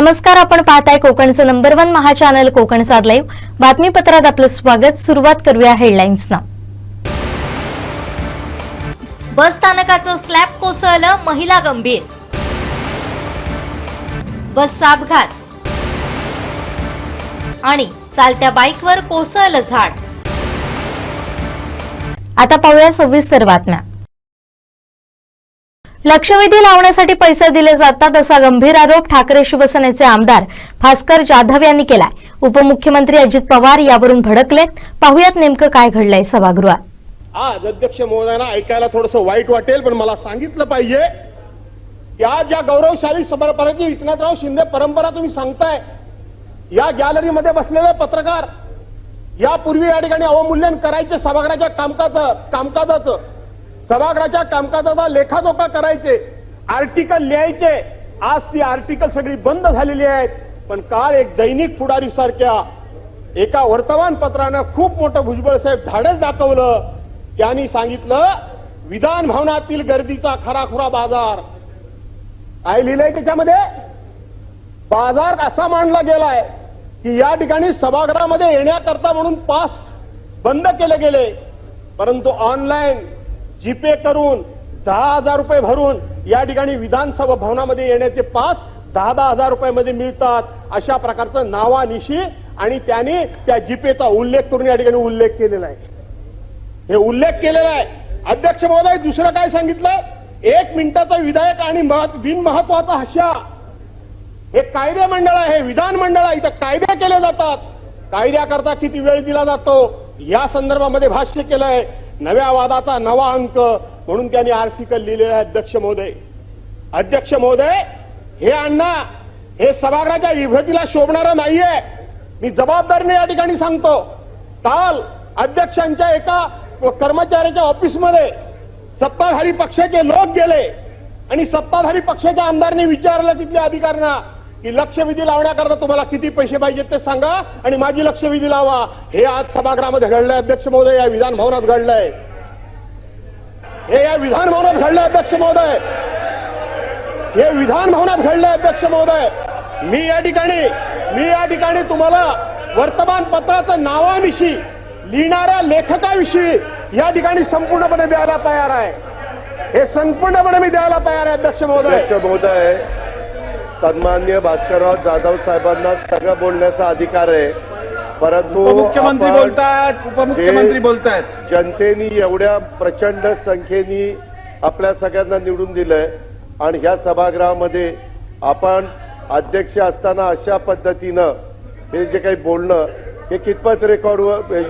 नमस्कार आपण पाहताय कोकणचं number one Maha channel Konkan साध लाईव्ह बातमीपत्रात आपलं स्वागत. सुरुवात करूया हेडलाईन्सना बस स्थानकाचं स्लॅब कोसळलं महिला गंभीर. बसचा अपघात. आणि चालत्या बाईकवर कोसळलं झाड. आता पाहूया सविस्तर बातम्या. लक्षवेधी लावण्यासाठी पैसे दिले जातात असा गंभीर आरोप ठाकरे शिवसेनेचे आमदार भास्कर जाधव यांनी केलाय. उपमुख्यमंत्री अजित पवार यावरून भडकले. पाहुयात नेमकं काय घडलंय सभागृहात. आज अध्यक्ष महोदयांना ऐकायला थोडस वाईट वाटेल पण मला सांगितलं पाहिजे या ज्या गौरवशाली समर्पणाची विकनाथराव शिंदे परंपरा तुम्ही सांगताय या गॅलरीमध्ये बसलेले पत्रकार यापूर्वी या ठिकाणी अवमूल्यन करायचे सभागृहाच्या कामकाजाचं कामकाजाचं. सभागृहाच्या कामकाजाचा लेखाजोखा करायचे आर्टिकल लिहायचे. आज ती आर्टिकल सगळी बंद झालेली आहेत. पण काल एक दैनिक पुढारी सारख्या एका वर्तमानपत्रानं खूप मोठं भुजबळ साहेब धाडच दाखवलं. त्यांनी सांगितलं विधान भवनातील गर्दीचा खराखुरा बाजार. काय लिहिलंय त्याच्यामध्ये? बाजार असा मांडला गेलाय की या ठिकाणी सभागृहामध्ये येण्याकरता म्हणून पास बंद केले गेले. परंतु ऑनलाईन जीपे करून दहा हजार रुपये भरून या ठिकाणी विधानसभा भवनामध्ये येण्याचे पास दहा दहा हजार रुपयामध्ये मिळतात. अशा प्रकारचं नावानिशी आणि त्याने त्या जीपेचा उल्लेख करून या ठिकाणी उल्लेख केलेला आहे. हे उल्लेख केलेला आहे. अध्यक्ष महोदय दुसरं काय सांगितलं? एक मिनिटाचा विधायक आणि बिनमहत्वाचा हशा हे कायदे मंडळ आहे विधान मंडळ आहे. इथं कायदे केले जातात. कायद्याकरता किती वेळ दिला जातो? या संदर्भामध्ये भाष्य केलंय. नव्या वादाचा नवा अंक म्हणून त्यांनी आर्टिकल लिहिलेलं आहे अध्यक्ष महोदय. अध्यक्ष महोदय हे अण्णा हे सभागृहाच्या इभ्रतीला शोभणारं नाहीये. मी जबाबदारीने या ठिकाणी सांगतो. काल अध्यक्षांच्या एका कर्मचाऱ्याच्या ऑफिसमध्ये सत्ताधारी पक्षाचे लोक गेले आणि सत्ताधारी पक्षाच्या आमदारांनी विचारलं तिथल्या अधिकाऱ्यांना की लक्षवेधी लावण्याकरता तुम्हाला किती पैसे पाहिजेत ते सांगा आणि माझी लक्षवेधी लावा. हे आज सभागृहामध्ये घडलंय अध्यक्ष महोदय. या विधान भवनात घडलंय. हे या विधान भवनात घडलंय अध्यक्ष महोदय. हे विधान भवनात घडलंय अध्यक्ष महोदय. मी या ठिकाणी मी या ठिकाणी तुम्हाला वर्तमानपत्राच्या नावानिशी लिहिणाऱ्या लेखकाविषयी या ठिकाणी संपूर्णपणे द्यायला तयार आहे. हे संपूर्णपणे मी द्यायला तयार आहे अध्यक्ष महोदय. अध्यक्ष महोदय सन्मान्य भास्करराव जाधव साहेबांना सगळं बोलण्याचा अधिकार आहे. परंतु उपमुख्यमंत्री आपण बोलतायत उपमुख्यमंत्री जे बोलतायत. जनतेनी एवढ्या प्रचंड संख्येने आपल्या सगळ्यांना निवडून दिलंय आणि ह्या सभागृहामध्ये आपण अध्यक्ष असताना अशा पद्धतीनं हे जे काही बोलणं हे कितपत रेकॉर्ड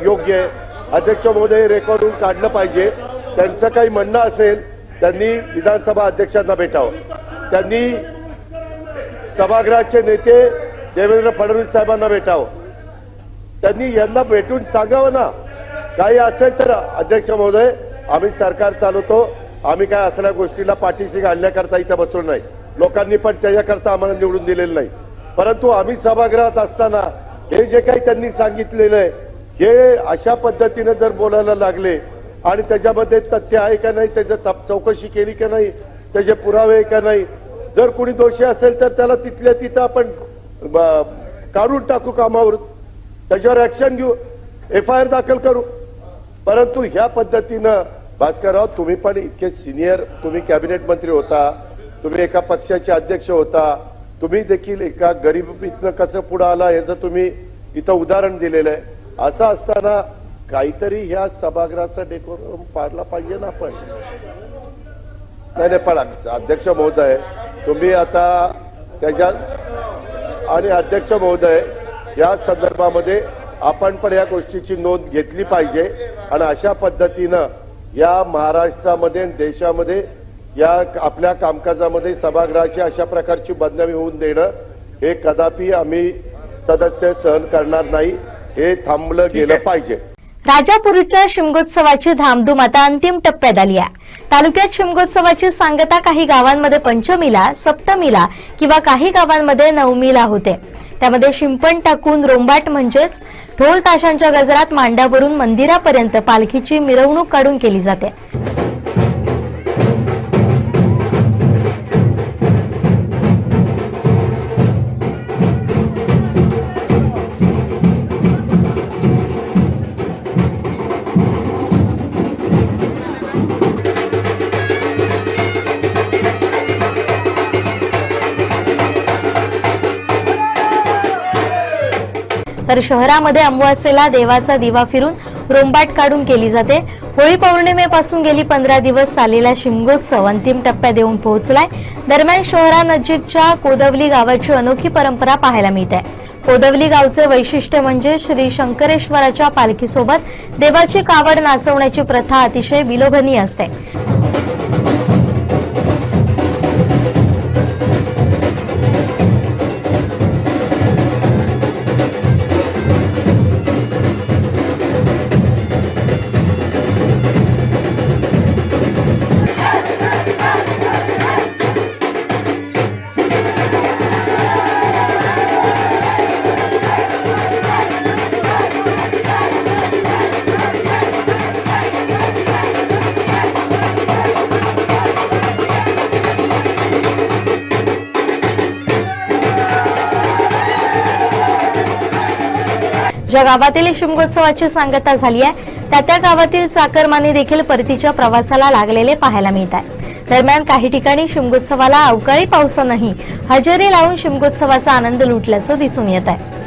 योग्य आहे? अध्यक्ष महोदय रेकॉर्डून काढलं पाहिजे. त्यांचं काही म्हणणं असेल त्यांनी विधानसभा अध्यक्षांना भेटावं. त्यांनी सभागृहाचे नेते देवेंद्र फडणवीस साहेबांना भेटावं. त्यांनी यांना भेटून सांगावं ना. काही असेल तर अध्यक्ष महोदय आम्ही सरकार चालवतो. आम्ही काय असल्या गोष्टीला पाठीशी घालण्याकरता इथं बसलो नाही. लोकांनी पण त्याच्याकरता आम्हाला निवडून दिलेलं नाही. परंतु आम्ही सभागृहात असताना हे जे काही त्यांनी सांगितलेलं आहे हे अशा पद्धतीने जर बोलायला लागले आणि त्याच्यामध्ये तथ्य आहे का नाही त्याचं तप- चौकशी केली का नाही त्याचे पुरावे आहे का नाही जर कोणी दोषी असेल तर त्याला तिथल्या तिथं आपण काढून टाकू कामावर. त्याच्यावर ऍक्शन घेऊ. एफ आय आर दाखल करू. परंतु ह्या पद्धतीनं भास्करराव तुम्ही पण इतके सिनियर तुम्ही कॅबिनेट मंत्री होता तुम्ही एका पक्षाचे अध्यक्ष होता तुम्ही देखील एका गरिबीतनं कसं पुढे आला याचं तुम्ही इथं उदाहरण दिलेलं आहे. असं असताना काहीतरी ह्या सभागृहाचा डेकोरम पाडला पाहिजे ना आपण. नाही नाही पण अध्यक्ष महोदय तुम्ही आता त्याच्यात आणि अध्यक्ष महोदय या संदर्भामध्ये आपण पण या गोष्टीची नोंद घेतली पाहिजे आणि अशा पद्धतीनं या महाराष्ट्रामध्ये देशामध्ये या आपल्या कामकाजामध्ये सभागृहाची अशा प्रकारची बदनामी होऊन देणं हे कदापि आम्ही सदस्य सहन करणार नाही हे थांबलं गेलं पाहिजे. राजापूरच्या शिमगोत्सवाची धामधूम आता अंतिम टप्प्यात आली आहे. तालुक्यात शिमगोत्सवाची सांगता काही गावांमध्ये पंचमीला सप्तमीला किंवा काही गावांमध्ये नवमीला होते. त्यामध्ये शिंपण टाकून रोंबाट म्हणजेच ढोल ताशांच्या गजरात मांड्यावरून मंदिरापर्यंत पालखीची मिरवणूक काढून केली जाते. तर शहरामध्ये अमावास्येला देवाचा दिवा फिरून रोंबाट काढून केली जाते. होळी पौर्णिमेपासून गेली पंधरा दिवस चाललेला शिमगोत्सव अंतिम टप्प्यात येऊन पोहोचलाय. दरम्यान शहरानजीकच्या कोदवली गावाची अनोखी परंपरा पाहायला मिळते. कोदवली गावचे वैशिष्ट्य म्हणजे श्री शंकरेश्वराच्या पालखीसोबत देवाची कावड नाचवण्याची प्रथा अतिशय विलोभनीय असते. ज्या गावातील शिमगोत्सवाची सांगता झाली आहे त्या त्या गावातील चाकरमानी देखील परतीच्या प्रवासाला लागलेले पाहायला मिळत आहे. दरम्यान काही ठिकाणी शिमगोत्सवाला अवकाळी पावसानंही हजेरी लावून शिमगोत्सवाचा आनंद लुटल्याचं दिसून येत आहे.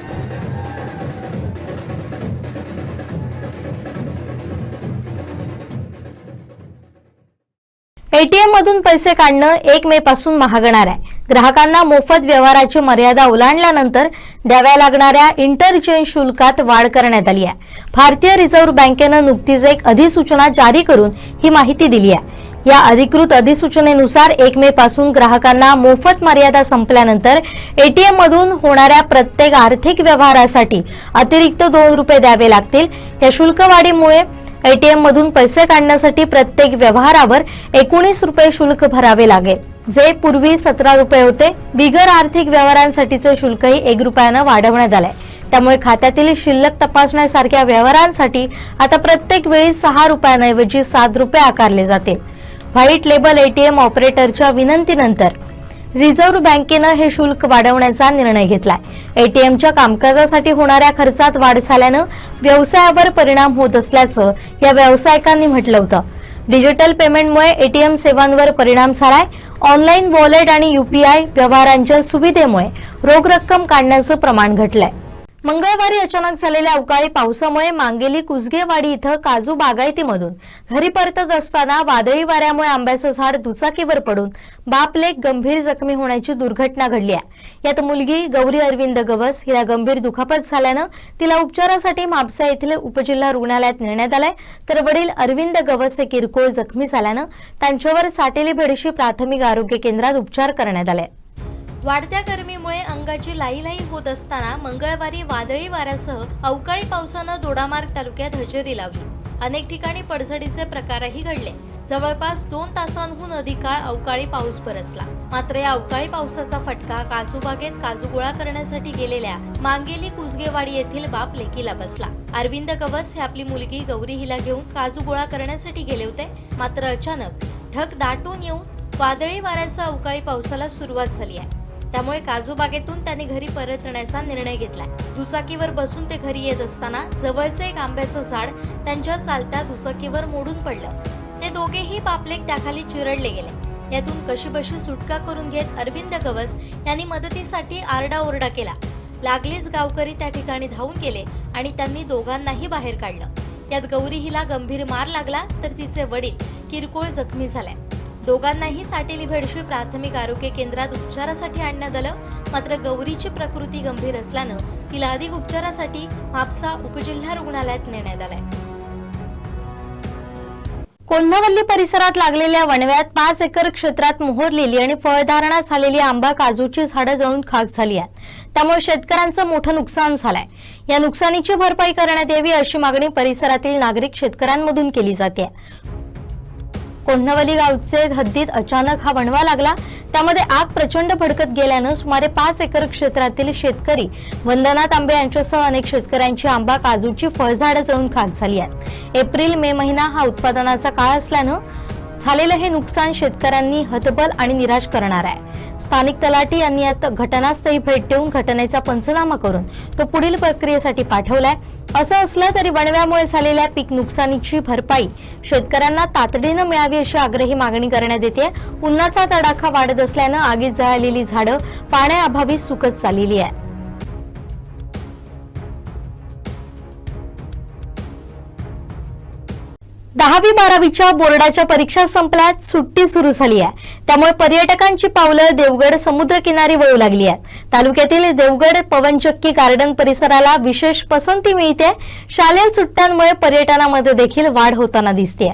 एटीएम मधून पैसे काढणं एक मे पासून महागणार आहे. ग्राहकांना मोफत व्यवहाराची मर्यादा ओलांडल्यानंतर द्याव्या लागणाऱ्या इंटरचेंज शुल्कात वाढ करण्यात आली आहे. भारतीय रिझर्व्ह बँकेनं नुकतीच एक अधिसूचना जारी करून ही माहिती दिली आहे. या अधिकृत अधिसूचनेनुसार एक मे पासून ग्राहकांना मोफत मर्यादा संपल्यानंतर एटीएम मधून होणाऱ्या प्रत्येक आर्थिक व्यवहारासाठी अतिरिक्त दोन रुपये द्यावे लागतील. या शुल्क वाढीमुळे एटीएम मधून पैसे काढण्यासाठी प्रत्येक व्यवहारावर एकोणीस रुपये शुल्क भरावे लागेल. जे पूर्वी सतरा रुपये होते बिगर आर्थिक व्यवहारांसाठीचे शुल्कही एक रुपयानं वाढवण्यात आलंय. त्यामुळे खात्यातील शिल्लक तपासण्यासारख्या व्यवहारांसाठी आता प्रत्येक वेळी सहा रुपयांऐवजी सात रुपये आकारले जातील. व्हाईट लेबल एटीएम ऑपरेटरच्या विनंतीनंतर रिझर्व्ह बँकेनं हे शुल्क वाढवण्याचा निर्णय घेतलाय. एटीएमच्या कामकाजासाठी होणाऱ्या खर्चात वाढ झाल्यानं व्यवसायावर परिणाम होत असल्याचं या व्यावसायिकांनी म्हटलं होतं. डिजिटल पेमेंटमुळे एटीएम सेवांवर परिणाम झालाय. ऑनलाईन वॉलेट आणि युपीआय व्यवहारांच्या सुविधेमुळे रोख रक्कम काढण्याचं प्रमाण घटलंय. मंगळवारी अचानक झालेल्या अवकाळी पावसामुळे मांगेली कुसगेवाडी इथं काजू बागायतीमधून. घरी परतत असताना वादळी वाऱ्यामुळे आंब्याचं झाड दुचाकीवर पडून बापलेक गंभीर जखमी होण्याची दुर्घटना घडली आहे. यात मुलगी गौरी अरविंद गवस हिला गंभीर दुखापत झाल्यानं तिला उपचारासाठी म्हापसा येथील उपजिल्हा रुग्णालयात नेण्यात आलंय. तर वडील अरविंद गवस हे किरकोळ जखमी झाल्यानं त्यांच्यावर साटेली भेडशी प्राथमिक आरोग्य केंद्रात उपचार करण्यात आले. वाढत्या गरमीमुळे अंगाची लाई होत असताना मंगळवारी वादळी वाऱ्यासह अवकाळी पावसानं दोडामार्ग तालुक्यात हजेरी लावली. अनेक ठिकाणी पडझडीचे प्रकारही घडले. जवळपास दोन तासांहून अधिक काळ अवकाळी पाऊस बरसला. मात्र या अवकाळी पावसाचा फटका काजूबागेत काजू गोळा करण्यासाठी गेलेल्या मांगेली कुसगेवाडी येथील बाप लेकीला बसला. अरविंद गवस हे आपली मुलगी गौरी हिला घेऊन काजू गोळा करण्यासाठी गेले होते. मात्र अचानक ढग दाटून येऊन वादळी वाऱ्याचा अवकाळी पावसाला सुरुवात झाली आहे. त्यामुळे काजू बागेतून त्यांनी घरी परतण्याचा निर्णय घेतला दुचाकीवर बसून ते घरी येत असताना जवळचे एक आंब्याचं झाड त्यांच्या चालत्या दुचाकीवर मोडून पडलं. ते दोघेही पापलेक त्याखाली चिरडले गेले. यातून कशीबशी सुटका करून घेत अरविंद गवस यांनी मदतीसाठी आरडाओरडा केला. लागलीच गावकरी त्या ठिकाणी धावून गेले आणि त्यांनी दोघांनाही बाहेर काढलं. यात गौरी हिला गंभीर मार लागला तर तिचे वडील किरकोळ जखमी झाले. दोघांनाही साटेली भेडशी प्राथमिक आरोग्य केंद्रात उपचारासाठी आणण्यात आलं. मात्र गौरीची प्रकृती गंभीर असल्यानं तिला अधिक उपचारासाठी म्हापसा उपजिल्हा रुग्णालयात नेण्यात आलंय. कोल्हावल्ली परिसरात लागलेल्या वणव्यात पाच एकर क्षेत्रात मोहरलेली आणि फळधारणा झालेली आंबा काजूची झाडं जळून खाक झाली आहेत. त्यामुळे शेतकऱ्यांचं मोठं नुकसान झालंय. या नुकसानीची भरपाई करण्यात यावी अशी मागणी परिसरातील नागरिक शेतकऱ्यांमधून केली जाते. कोन्हवली गावचे हद्दीत अचानक हा वणवा लागला. त्यामध्ये आग प्रचंड भडकत गेल्यानं सुमारे पाच एकर क्षेत्रातील शेतकरी वंदना तांबे यांच्यासह अनेक शेतकऱ्यांची आंबा काजूची फळझाडं जळून खाक झाली आहेत. एप्रिल मे महिना हा उत्पादनाचा काळ असल्यानं झालेलं हे नुकसान शेतकऱ्यांनी हतबल आणि निराश करणार आहे. स्थानिक तलाठी यांनी यात घटनास्थळी भेट देऊन घटनेचा पंचनामा करून तो पुढील प्रक्रियेसाठी पाठवलाय. असं असलं तरी वणव्यामुळे झालेल्या पीक नुकसानीची भरपाई शेतकऱ्यांना तातडीनं मिळावी अशी आग्रही मागणी करण्यात येते उन्हाचा तडाखा वाढत असल्यानं आगीत जळालेली झाडं पाण्याअभावी सुकत चाललेली आहे दहावी बारावीच्या बोर्डाच्या परीक्षा संपल्यात सुट्टी सुरू झाली आहे. त्यामुळे पर्यटकांची पावलं देवगड समुद्रकिनारी वळू लागली आहेत. तालुक्यातील देवगड पवनचक्की गार्डन परिसराला विशेष पसंती मिळते. शालेय सुट्ट्यांमुळे पर्यटनामध्ये देखील वाढ होताना दिसते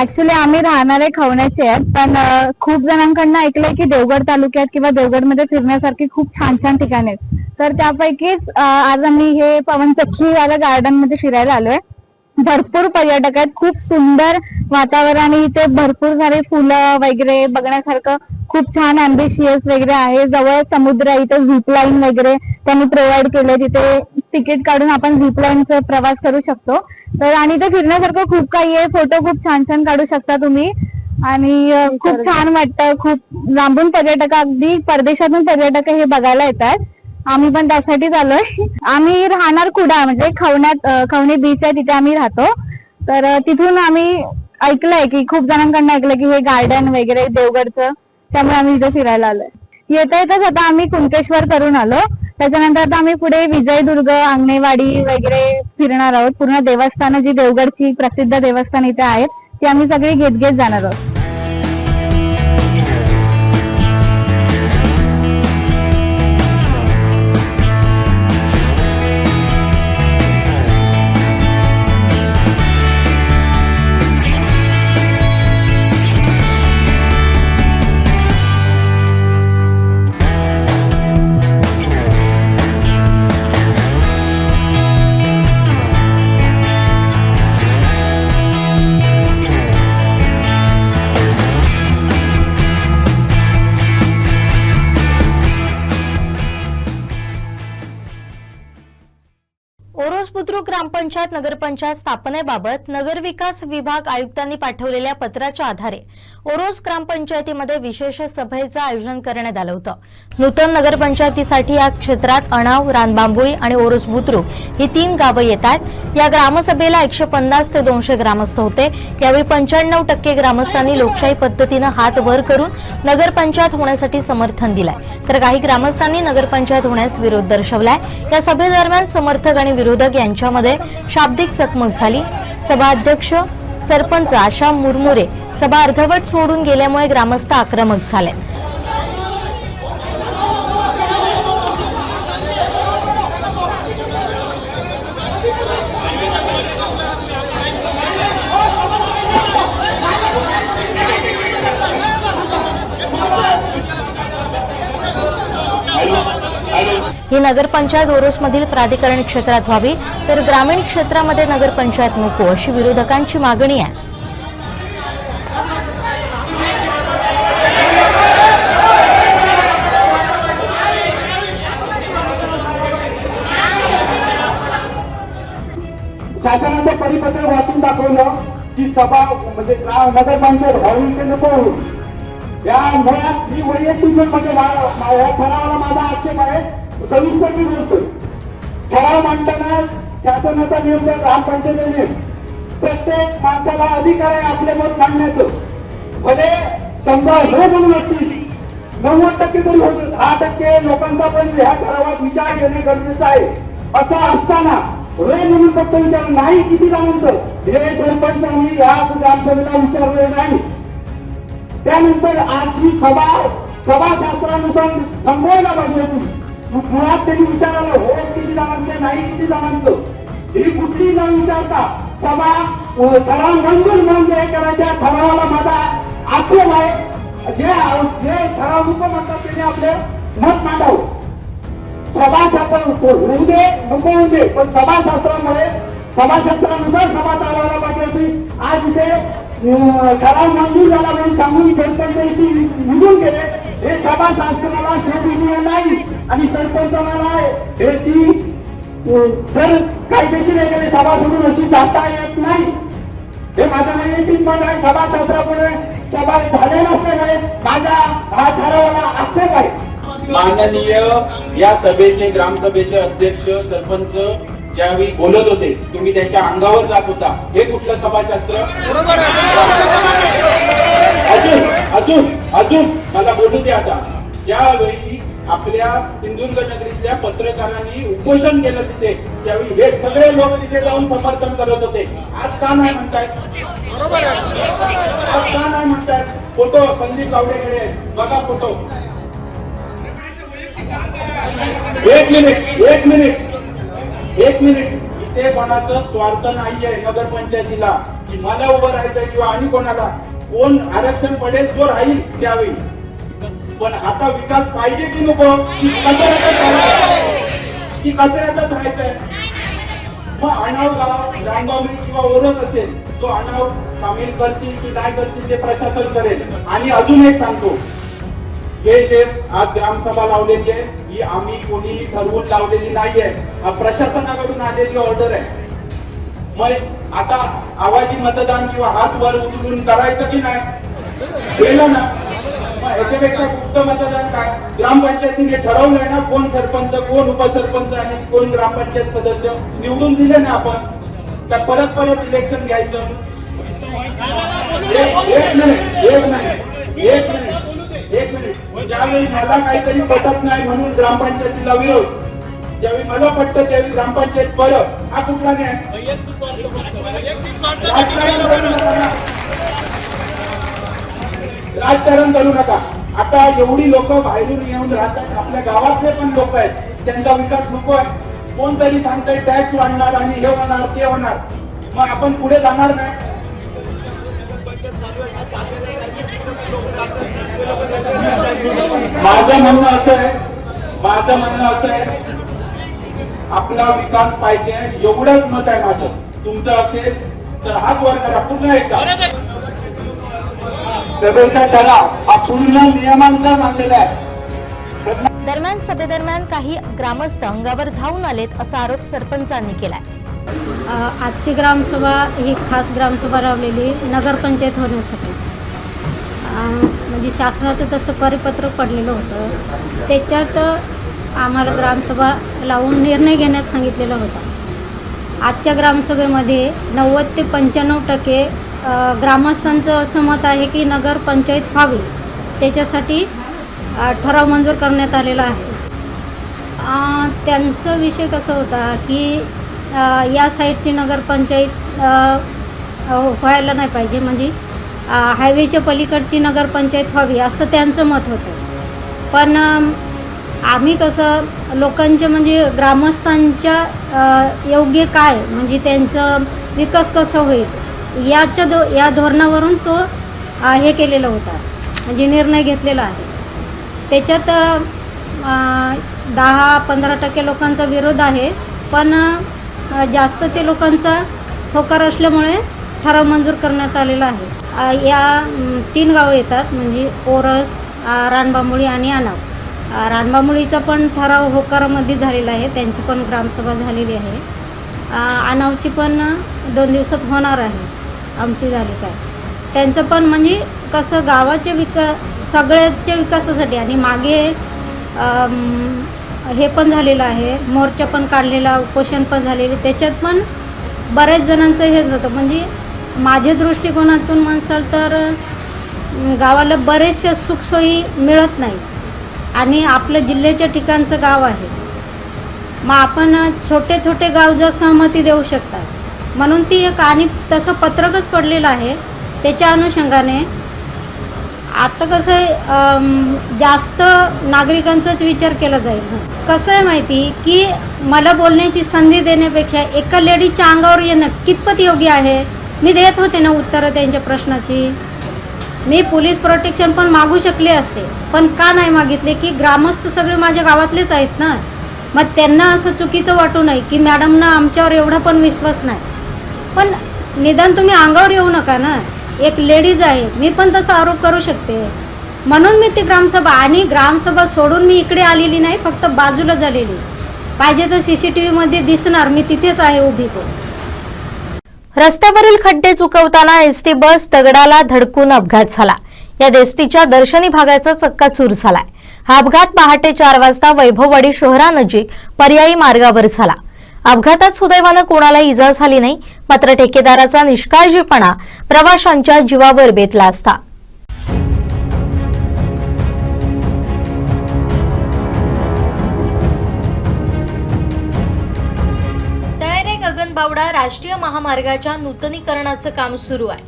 ऍक्च्युली आम्ही राहणारे खवण्याचे आहेत पण खूप जणांकडनं ऐकलंय की देवगड तालुक्यात किंवा देवगडमध्ये फिरण्यासारखी खूप छान छान ठिकाणे आहेत. तर त्यापैकीच आज आम्ही हे पवनचक्की वाला गार्डनमध्ये फिरायला आलोय. भरपूर पर्यटक आहेत खूप सुंदर वातावरण आणि इथे भरपूर सारे फुलं वगैरे बघण्यासारखं खूप छान अम्बिशियस वगैरे आहे. जवळ समुद्र आहे इथे झिप लाईन वगैरे त्यांनी प्रोव्हाइड केले तिथे तिकीट काढून आपण झिप लाईनचा प्रवास करू शकतो. तर आणि इथे फिरण्यासारखं खूप काही आहे. फोटो खूप छान छान काढू शकता तुम्ही. आणि खूप छान वाटतं. खूप लांबून पर्यटक अगदी परदेशातून पर्यटक हे बघायला येतात. आम्ही पण त्यासाठीच आलोय. आम्ही राहणार कुडा? म्हणजे खवण्यात खवणे बीच आहे. तिथे आम्ही राहतो. तर तिथून आम्ही ऐकलंय की खूप जणांकडनं ऐकलंय की हे गार्डन वगैरे देवगडचं. त्यामुळे आम्ही इथे फिरायला आलोय. येता येताच आता आम्ही कुणकेश्वर करून आलो. त्याच्यानंतर आता आम्ही पुढे विजयदुर्ग आंगणेवाडी वगैरे फिरणार आहोत. पूर्ण देवस्थानं जी देवगडची प्रसिद्ध देवस्थान इथे आहेत ती आम्ही सगळी घेत घेत जाणार आहोत. महाराष्ट्रात नगरपंचायत स्थापनेबाबत नगरविकास विभाग आयुक्तांनी पाठवलेल्या पत्राच्या आधारे ओरोस ग्रामपंचायतीमध्ये विशेष सभेचं आयोजन करण्यात आलं होतं. नूतन नगरपंचायतीसाठी या क्षेत्रात अणाव रानबांबोळी आणि ओरोस बुद्रुक ही तीन गावं येतात. या ग्रामसभेला एकशे पन्नास ते दोनशे ग्रामस्थ होते. यावेळी पंच्याण्णव टक्के ग्रामस्थांनी लोकशाही पद्धतीनं हात वर करून नगरपंचायत होण्यासाठी समर्थन दिलंय. तर काही ग्रामस्थांनी नगरपंचायत होण्यास विरोध दर्शवलाय. या सभेदरम्यान समर्थक आणि विरोधक यांच्यामध्ये शाब्दिक चकमक झाली. सभाध्यक्ष सरपंच आशा मुरमुरे सभा अर्धवट सोडून गेल्यामुळे ग्रामस्थ आक्रमक झाले. ही नगरपंचायत ओरोसमधील प्राधिकरण क्षेत्रात व्हावी तर ग्रामीण क्षेत्रामध्ये नगरपंचायत नको अशी विरोधकांची मागणी आहे. शासनाचं परिपत्रक वाचून दाखवलं की सभा म्हणजे नगरपंचायत व्हावी ते नको. या मुळात मी वैयक्तिक म्हणजे ठरावाला माझा आक्षेप आहे. सविस्तर मी बोलतोय ठराव मांडताना शासनाचा नियम जो ग्रामपंचायतीचा नियम प्रत्येक माणसाला अधिकार आहे आपले मत मांडण्याचं. भले समजा हे बोलून असतील नव्वद टक्के तरी होत दहा टक्के लोकांचा पण ह्या ठरावात विचार घेणे गरजेचं आहे. असं असताना रे म्हणून फक्त विचार नाही किती जणांचं. हे सरपंचांनी या ग्रामसभेला विचारले नाही. त्यानंतर आजची सभा सभाशास्त्रानुसार संपवायला पाहिजे तुम्ही मग मुळात त्यांनी विचारायला हो किती जणांचं नाही किती जणांचं? ही कुठली न विचारता सभा ठराव मंजूर म्हणजे करायच्या ठरावाला माझा आक्षेप आहे. जे जे ठराव नको म्हणतात त्यांनी आपले मत मांडावं. सभाशास्त्र होऊ दे नको होऊ दे पण सभाशास्त्रामुळे सभाशास्त्रानुसार सभा चालवायला पाहिजे होती. आज इथे ठराव मंजूर झाला म्हणून सांगून शेतकरी निघून गेले. हे सभाशास्त्राला शोभनीय नाही. आणि सरपंचाला याची जर कायदेशीर एखादी सभा सोडून अशी जाता येत नाही. हे माझं वैयक्तिक मत आहे. सभाशास्त्रापुढे सभा झाले नसल्यामुळे माझा हा ठरावाला आक्षेप आहे. माननीय या सभेचे ग्रामसभेचे अध्यक्ष सरपंच ज्यावेळी बोलत होते तुम्ही त्यांच्या अंगावर जात होता. हे कुठलं सभाशास्त्र? अजून अजून अजून. मला बोलू दे आता. ज्यावेळी आपल्या सिंधुदुर्ग नगरीतल्या पत्रकारांनी उपोषण केलं तिथे. त्यावेळी हे सगळे लोक तिथे जाऊन समर्थन करत होते. आज का नाही म्हणतायत? आज का नाही म्हणतायत? फोटो संदीप गावडेकडे. बघा फोटो. एक मिनिट एक मिनिट. एक मिनिट. इथे कोणाचं स्वार्थ नाहीये नगरपंचायतीला. की मला उभं राहायचंय किंवा आणि कोणाला. कोण आरक्षण पडेल जो राहील त्यावेळी. पण आता विकास पाहिजे की नको? की कचऱ्यातच की कचऱ्यातच राहायचंय मग आणाव गाव रामगावरी किंवा ओरस असेल तो आणाव सामील करतील की नाही करतील ते प्रशासन करेल. आणि अजून एक सांगतो. हे जे आज ग्रामसभा लावलेली आहे ही आम्ही कोणी ठरवून लावलेली नाहीये. प्रशासनाकडून आलेली ऑर्डर आहे. मग आता आवाजी मतदान किंवा हात वर उचलून करायचं की नाही? केलं ना? याच्यापेक्षा गुप्त मतदान काय? ग्रामपंचायतीने ठरवलंय ना कोण सरपंच कोण उपसरपंच आणि कोण ग्रामपंचायत सदस्य? निवडून दिले ना आपण. तर परत परत इलेक्शन घ्यायचं? एक मिनिट एक मिनिट एक मिनिट एक मिनिट ज्यावेळी मला काहीतरी पटत नाही म्हणून ग्रामपंचायतीला विरोध ज्यावेळी मला पटतं त्यावेळी ग्रामपंचायत बरं. हा कुठला न्याय? राजकारण राजकारण करू नका. आता एवढी लोक बाहेरून येऊन राहतात. आपल्या गावातले पण लोक आहेत. त्यांचा विकास नको आहे. कोणतरी सांगतंय टॅक्स वाढणार आणि हे होणार ते होणार. मग आपण पुढे जाणार नाही. माझं म्हणणं असं आहे माझं म्हणणं असं आहे आपला विकास पाहिजे. एवढंच मत आहे माझं. तुमचं असेल तर हात वर करा. पुन्हा एकदा. सभेचा ठराव हा पूर्ण नियमांचा मांडलेला आहे. दरम्यान सभेदरम्यान काही ग्रामस्थ अंगावर धावून आलेत असा आरोप सरपंचांनी केलाय. आजची ग्रामसभा ही खास ग्रामसभा लावलेली नगरपंचायत होण्यासाठी. अ, म्हणजे शासनाचं तसं परिपत्रक पडलेलं होतं. त्याच्यात आम्हाला ग्रामसभा लावून निर्णय घेण्यास सांगितलेला होता. आजच्या ग्रामसभेमध्ये नव्वद ते पंच्याण्णव टक्के ग्रामस्थांचं असं मत आहे की नगरपंचायत व्हावी. त्याच्यासाठी ठराव मंजूर करण्यात आलेला आहे. त्यांचा विषय कसा होता की या साईडची नगरपंचायत व्हायला नाही पाहिजे. म्हणजे हायवेच्या पलीकडची नगरपंचायत व्हावी असं त्यांचं मत होतं. पण आम्ही कसं लोकांचे म्हणजे ग्रामस्थांच्या योग्य काय? म्हणजे त्यांचं विकास कसं होईल? याच्या दो या धोरणावरून तो हे केलेला होता. म्हणजे निर्णय घेतलेला आहे. त्याच्यात दहा पंधरा टक्के लोकांचा विरोध आहे पण जास्त ते लोकांचा होकार असल्यामुळे ठराव मंजूर करण्यात आलेला आहे. या तीन गावं येतात म्हणजे ओरस रानबांबोळी आणि आनाव. रानबांबोळीचा पण ठराव होकारामध्ये झालेला आहे त्यांची पण ग्रामसभा झालेली आहे. अनावची आनावची पण दोन दिवसात होणार आहे. आमची झाली काय. त्यांचं पण म्हणजे कसं गावाच्या विका सगळ्याच्या विकासासाठी आणि मागे हे पण झालेलं आहे. मोर्चा पण काढलेला उपोषण पण झालेले. त्याच्यात पण बऱ्याच जणांचं हेच होतं. म्हणजे माझ्या दृष्टिकोनातून म्हणसाल तर गावाला बरेचशा सुखसोयी मिळत नाही आणि आपलं जिल्ह्याच्या ठिकाणचं गाव आहे. मग आपण छोटे छोटे गाव जर सहमती देऊ शकतात म्हणून ती एक आणि तसं पत्रकच पडलेलं आहे. त्याच्या अनुषंगाने आता कसं आहे जास्त नागरिकांचाच विचार केला जाईल कसं आहे माहिती की मला बोलण्याची संधी देण्यापेक्षा एका लेडीजच्या अंगावर येणं कितपत योग्य आहे? मी देत होते ना उत्तरं त्यांच्या प्रश्नाची. मी पोलीस प्रोटेक्शन पण मागू शकले असते पण का नाही मागितले की ग्रामस्थ सगळे माझ्या गावातलेच आहेत ना. मग त्यांना असं चुकीचं वाटू नये की मॅडमना आमच्यावर एवढा पण विश्वास नाही. पण निदान तुम्ही अंगावर येऊ नका ना. एक लेडीज आहे. मी पण तसा आरोप करू शकते. म्हणून मी ती ग्रामसभा आणि ग्रामसभा सोडून मी इकडे आलेली नाही फक्त बाजूला झालेली. पाहिजे तर सी सी टी व्हीमध्ये दिसणार. मी तिथेच आहे उभी करून रस्त्यावरील खड्डे चुकवताना एसटी बस दगडाला धडकून अपघात झाला. या एसटीच्या दर्शनी भागाचा चक्काचूर झालाय. हा अपघात पहाटे चार वाजता वैभववाडी शहरानजीक पर्यायी मार्गावर झाला. अपघातात सुदैवानं कोणाला इजा झाली नाही मात्र ठेकेदाराचा निष्काळजीपणा प्रवाशांच्या जीवावर बेतला असता. तळेरे गगनबावडा राष्ट्रीय महामार्गाच्या नूतनीकरणाचं काम सुरू आहे.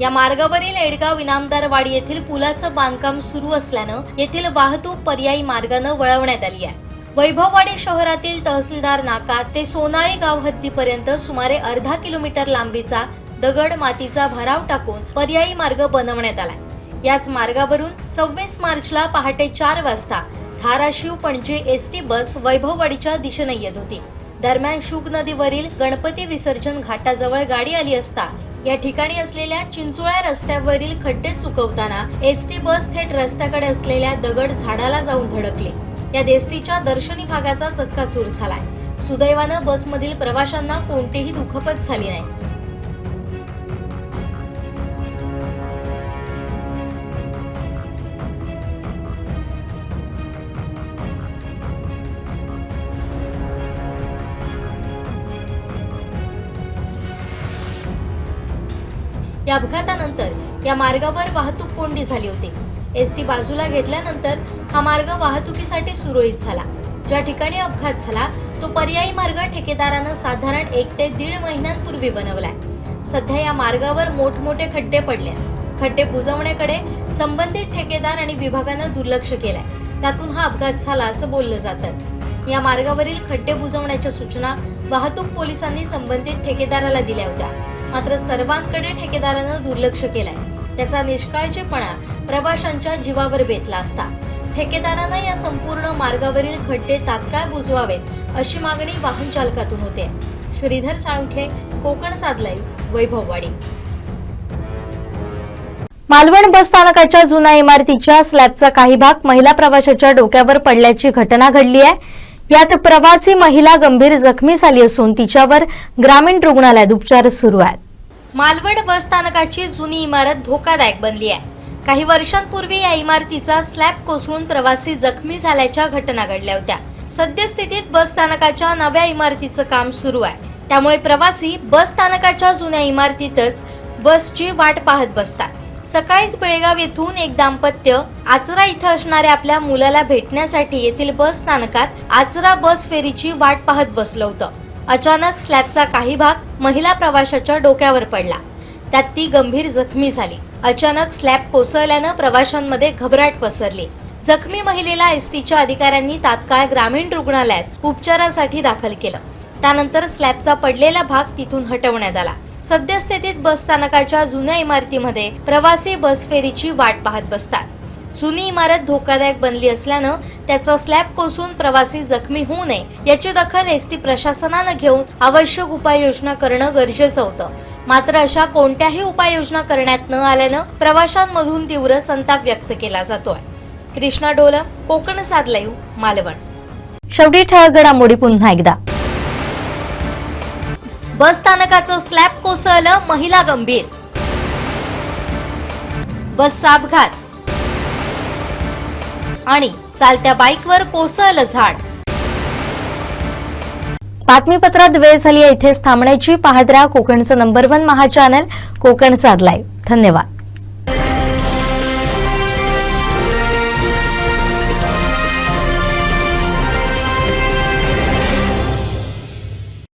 या मार्गावरील एडगाव इनामदारवाडी येथील पुलाचं बांधकाम सुरू असल्यानं येथील वाहतूक पर्यायी मार्गानं वळवण्यात आली आहे. वैभववाडी शहरातील तहसीलदार नाका ते सोनाळी गाव हद्दीपर्यंत सुमारे अर्धा किलोमीटर लांबीचा दगड मातीचा भराव टाकून पर्यायी मार्ग बनवण्यात आला याच मार्गावरून सव्वीस मार्चला पहाटे चार वाजता धाराशिव पणजी एसटी बस वैभववाडीच्या दिशेने येत होती. दरम्यान शुग नदीवरील गणपती विसर्जन घाटाजवळ गाडी आली असता या ठिकाणी असलेल्या चिंचोळ्या रस्त्यावरील खड्डे चुकवताना एस टी बस थेट रस्त्याकडे असलेल्या दगड झाडाला जाऊन धडकली. या देसटीच्या दर्शनी भागाचा चक्काचूर झालाय. सुदैवानं बसमधील प्रवाशांना कोणतीही दुखापत झाली नाही. या अपघातानंतर या मार्गावर वाहतूक कोंडी झाली होती. एसटी बाजूला घेतल्यानंतर हा मार्ग वाहतुकीसाठी सुरळीत झाला. ज्या ठिकाणी अपघात झाला तो पर्यायी मार्ग ठेकेदारानं साधारण एक ते दीड महिन्यांपूर्वी बनवलाय. सध्या या मार्गावर मोठमोठे खड्डे पडले आहेत. खड्डे बुजवण्याकडे संबंधित ठेकेदार आणि विभागानं दुर्लक्ष केलंय. त्यातून हा अपघात झाला असं बोललं जातं. या मार्गावरील खड्डे बुजवण्याच्या सूचना वाहतूक पोलिसांनी संबंधित ठेकेदाराला दिल्या होत्या. मात्र सर्वांकडे ठेकेदारानं दुर्लक्ष केलंय. त्याचा निष्काळजीपणा प्रवाशांच्या जीवावर बेतला असता. ठेकेदारांना या संपूर्ण मार्गावरील खड्डे तात्काळ बुजवावेत अशी मागणी वाहन चालकातून होते. श्रीधर साळुंखे कोकण साधलाय वैभववाडी. मालवण बस स्थानकाच्या जुन्या इमारतीच्या स्लॅबचा काही भाग महिला प्रवाशाच्या डोक्यावर पडल्याची घटना घडली आहे. यात प्रवासी महिला गंभीर जखमी झाली असून तिच्यावर ग्रामीण रुग्णालयात उपचार सुरू आहेत. मालवण बस स्थानकाची जुनी इमारत धोकादायक बनली आहे. काही वर्षांपूर्वी या इमारतीचा स्लॅब कोसळून प्रवासी जखमी झाल्याच्या घटना घडल्या होत्या. सद्यस्थितीत बस स्थानकाच्या नव्या इमारतीचं काम सुरू आहे. त्यामुळे प्रवासी बस स्थानकाच्या जुन्या इमारतीतच बसची वाट पाहत बसतात. सकाळीच बेळगाव येथून एक दाम्पत्य आचरा इथं असणाऱ्या आपल्या मुलाला भेटण्यासाठी येथील बस स्थानकात आचरा बस फेरीची वाट पाहत बसलं होतं. अचानक स्लॅबचा काही भाग महिला प्रवाशाच्या डोक्यावर पडला. त्यात ती गंभीर जखमी झाली. अचानक स्लॅब कोसळल्यानं प्रवाशांमध्ये घबराट पसरली. जखमी महिलेला एसटीच्या अधिकाऱ्यांनी तात्काळ ग्रामीण रुग्णालयात उपचारासाठी दाखल केलं. त्यानंतर स्लॅबचा पडलेला भाग तिथून हटवण्यात आला. सद्यस्थितीत बस स्थानकाच्या जुन्या इमारतीमध्ये प्रवासी बस फेरीची वाट पाहत बसतात. जुनी इमारत धोकादायक बनली असल्यानं त्याचा स्लॅब कोसळून प्रवासी जखमी होऊ नये याची दखल एसटी प्रशासनानं घेऊन आवश्यक उपाययोजना करणं गरजेचं होतं. मात्र अशा कोणत्याही उपाययोजना करण्यात न आल्यानं प्रवाशांमधून तीव्र संताप व्यक्त केला जातोय. कृष्णा डोलम कोकण साध लाईव्ह मालवण. शेवटी ठळक घडामोडी पुन्हा एकदा. बस स्थानकाचं स्लॅब कोसळलं महिला गंभीर. बसचा अपघात आणि चालत्या बाईकवर कोसळलं झाड. बातमीपत्रात वेळ झाली आहे. इथेच थांबण्याची. पाहत राहा कोकणचं number one Maha channel Konkan साधलाय धन्यवाद.